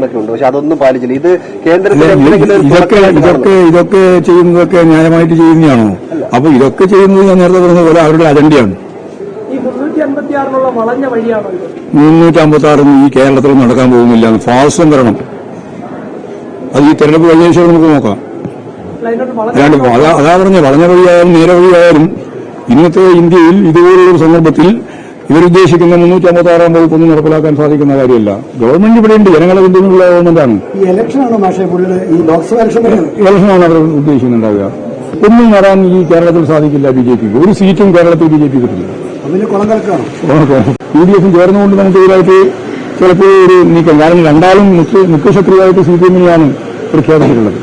എന്നൊക്കെ ഉണ്ട് പക്ഷെ അതൊന്നും പാലിച്ചില്ല. ഇത് കേന്ദ്രത്തിൽ ഇതൊക്കെ ഇതൊക്കെ ചെയ്യുന്നതൊക്കെ ന്യായമായിട്ട് ചെയ്യുന്നതാണോ? അപ്പൊ ഇതൊക്കെ ചെയ്യുന്നത് ഞാൻ നേരത്തെ പറഞ്ഞ പോലെ അവരുടെ അജണ്ടയാണ്. ഈ മുന്നൂറ്റി അമ്പത്തി ആറൊന്നും ഈ കേരളത്തിൽ നടക്കാൻ പോകുന്നില്ല ഫാസം വരണം അത് ഈ തെരഞ്ഞെടുപ്പ് കഴിഞ്ഞ ശേഷം നമുക്ക് നോക്കാം. അല്ലാണ്ട് അതാ പറഞ്ഞ വളഞ്ഞ വഴിയായാലും നേരെ വഴിയായാലും ഇന്നത്തെ ഇന്ത്യയിൽ ഇതുപോലുള്ള സന്ദർഭത്തിൽ ഇവരുദ്ദേശിക്കുന്ന മുന്നൂറ്റി അമ്പത്തി ആറാം വകുപ്പൊന്നും നടപ്പിലാക്കാൻ സാധിക്കുന്ന കാര്യമല്ല. ഗവൺമെന്റ് ഇവിടെയുണ്ട്. ജനങ്ങളെ പിന്തുണയുള്ള ഗവൺമെന്റാണ്. ഇലക്ഷനാണോ അവർ ഉദ്ദേശിക്കുന്നുണ്ടാവുക. ഒന്നും നേടാൻ ഈ കേരളത്തിൽ സാധിക്കില്ല ബി ജെ പിക്ക് ഒരു സീറ്റും കേരളത്തിൽ ബി ജെ പി കിട്ടില്ല യു ഡി എഫും ചേർന്നുകൊണ്ട് നമുക്ക് ഇതിലായിട്ട് ചിലപ്പോൾ ഒരു നീക്കം. കാരണം രണ്ടാളും മുഖ്യ മുഖ്യശത്രുവായിട്ട് സി പി എമ്മിനെയാണ് പ്രഖ്യാപിച്ചിട്ടുള്ളത്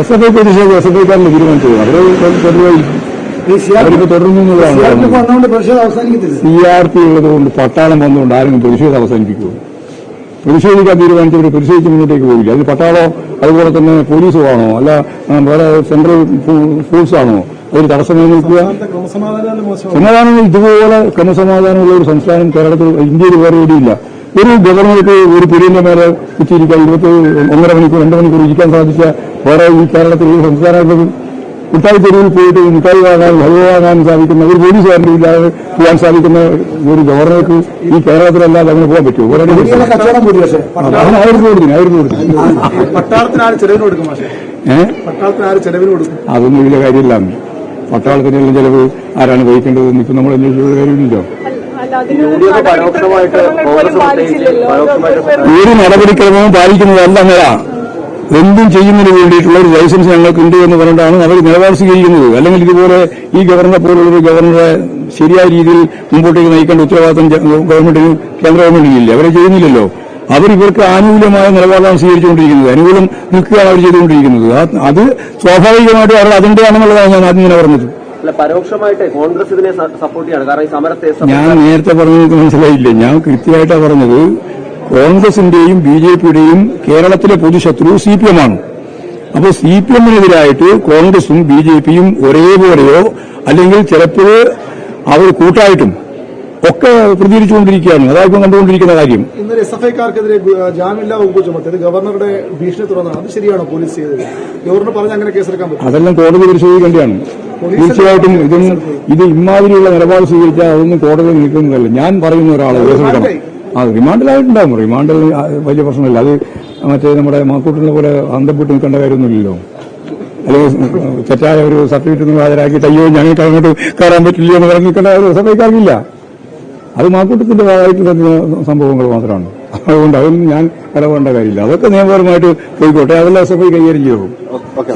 എസ് എഫ് ഐ പ്രതിഷേധം എസ് എഫ് ഐക്കാരന് തീരുമാനിച്ചത്? അവരെ സി ആർ പി ഉള്ളത് കൊണ്ട് പട്ടാളം വന്നുകൊണ്ട് ആരെങ്കിലും പ്രതിഷേധം അവസാനിപ്പിക്കുമോ പ്രതിഷേധിക്കാൻ തീരുമാനിച്ചവർ പ്രതിഷേധിച്ച് മുന്നോട്ടേക്ക് പോകില്ല അതിന് പട്ടാളോ അതുപോലെ തന്നെ പോലീസോ ആണോ? അല്ല വേറെ സെൻട്രൽ ഫോഴ്സ് ആണോ? അതിന് തടസ്സമായി നിൽക്കുക. സമാധാനം ഇതുപോലെ ക്രമസമാധാനമുള്ള ഒരു സംസ്ഥാനം കേരളത്തിൽ ഇന്ത്യയിൽ വേറെ എവിടെയില്ല ഒരു ഗവർണർക്ക് ഒരു പുലിന്റെ മേലെ കുത്തിയിരിക്കാൻ ഇരുപത്തി ഒന്നര മണിക്കൂർ രണ്ട് മണിക്കൂർ ഇരിക്കാൻ സാധിച്ച വേറെ ഈ കേരളത്തിൽ ഒരു സംസ്ഥാനത്തും മിഠായി തെരുവിൽ പോയിട്ട് മിഠായി വാങ്ങാൻ ഹൽവ വാങ്ങാൻ സാധിക്കുന്ന ഒരു പോലീസുകാരനും ഇല്ലാതെ പോകാൻ സാധിക്കുന്ന ഒരു ഗവർണർക്ക് ഈ കേരളത്തിലല്ലാതെ അങ്ങനെ പോകാൻ പറ്റുമോ? ചെലവിന് കൊടുക്കും ഏഹ് ആര് ചെലവിന് അതൊന്നും വലിയ കാര്യമില്ല പട്ടാളത്തിനെല്ലാം ചിലവ് ആരാണ് വഹിക്കേണ്ടത് ഇപ്പൊ നമ്മൾ അന്വേഷിച്ച കാര്യമില്ലല്ലോ. ഒരു നടപടിക്രമവും പാലിക്കുന്നതല്ല നില എന്തും ചെയ്യുന്നതിന് വേണ്ടിയിട്ടുള്ള ഒരു ലൈസൻസ് ഞങ്ങൾക്കുണ്ട് എന്ന് പറഞ്ഞിട്ടാണ് അവർ നിലപാട് സ്വീകരിക്കുന്നത്. അല്ലെങ്കിൽ ഇതുപോലെ ഈ ഗവർണറെ പോലുള്ള ഒരു ഗവർണറെ ശരിയായ രീതിയിൽ മുമ്പോട്ടേക്ക് നയിക്കേണ്ട ഉത്തരവാദിത്തം ഗവൺമെന്റിനും കേന്ദ്ര ഗവൺമെന്റിനും ഇല്ല. അവരെ ചെയ്യുന്നില്ലല്ലോ. അവർ ഇവർക്ക് ആനുകൂല്യമായ നിലപാടാണ് സ്വീകരിച്ചുകൊണ്ടിരിക്കുന്നത്. അനുകൂലം നിൽക്കുകയാണ് അവർ ചെയ്തുകൊണ്ടിരിക്കുന്നത്. അത് സ്വാഭാവികമായിട്ടും അവർ അജണ്ടയാണെന്നുള്ളതാണ് ഞാൻ ആദ്യം ഇങ്ങനെ പറഞ്ഞത്. പരോക്ഷമായിട്ട് കോൺഗ്രസ് ഇതിനെ സപ്പോർട്ട് ചെയ്യാണ്. കാരണം ഈ സമരത്തെ ഞാൻ നേരത്തെ പറഞ്ഞത് മനസ്സിലായില്ല. ഞാൻ കൃത്യമായിട്ടാണ് പറഞ്ഞത്. കോൺഗ്രസിന്റെയും ബി ജെ പിയുടെയും കേരളത്തിലെ പൊതുശത്രു സി പി എം ആണ്. അപ്പോൾ സി പി എമ്മിനെതിരായിട്ട് കോൺഗ്രസും ബി ജെ പിയും ഒരേപോലെയോ അല്ലെങ്കിൽ ചിലപ്പോൾ അവർ കൂട്ടായിട്ടും ഒക്കെ പ്രതികരിച്ചുകൊണ്ടിരിക്കുകയാണ്. അതായിരിക്കും കണ്ടുകൊണ്ടിരിക്കുന്ന കാര്യം. ഇന്നലെ എസ് എഫ് ഐക്കാർക്കെതിരെ ജാമ്യമില്ലാ വകുപ്പ് ചുമത്തിയത് ഗവർണറുടെ ഭീഷണി തുറന്നാണ് അത് ശരിയാണോ പോലീസ് ചെയ്തത്? ഗവർണർ പറഞ്ഞ അങ്ങനെ കേസെടുക്കാൻ പറ്റും അതെല്ലാം കോടതി പരിശോധിക്കേണ്ടതാണ്. തീർച്ചയായിട്ടും ഇതൊന്നും ഇത് ഇമാതിരിയുള്ള നിലപാട് സ്വീകരിച്ചാൽ അതൊന്നും കോടതി നിൽക്കുന്നതല്ല. ഞാൻ പറയുന്ന ഒരാളെ കേസെടുക്കണം ആ റിമാൻഡിലായിട്ടുണ്ടാവും. റിമാൻഡിൽ വലിയ പ്രശ്നമില്ല. അത് മറ്റേ നമ്മുടെ മാക്കൂട്ടിനെ പോലെ അന്തപ്പെട്ട് നിൽക്കേണ്ട കാര്യമൊന്നുമില്ലല്ലോ. അല്ലെങ്കിൽ തെറ്റായ ഒരു സർട്ടിഫിക്കറ്റ് ഒന്നും ഹാജരാക്കിയിട്ട് അയ്യോ ഞങ്ങൾക്ക് അങ്ങോട്ട് കയറാൻ പറ്റില്ല എന്ന് പറഞ്ഞ് നിൽക്കേണ്ട ഒരു സമയക്കാർക്കില്ല അത് മാക്കൂട്ടത്തിന്റെ ഭാഗമായിട്ട് തന്നെ സംഭവങ്ങൾ മാത്രമാണ്. അതുകൊണ്ട് അതൊന്നും ഞാൻ ഇടപെടേണ്ട കാര്യമില്ല. അതൊക്കെ നിയമപരമായിട്ട് പോയിക്കോട്ടെ. അതെല്ലാം എസ് എഫ് ഐ കൈകാര്യം ചെയ്യും. ഓക്കെ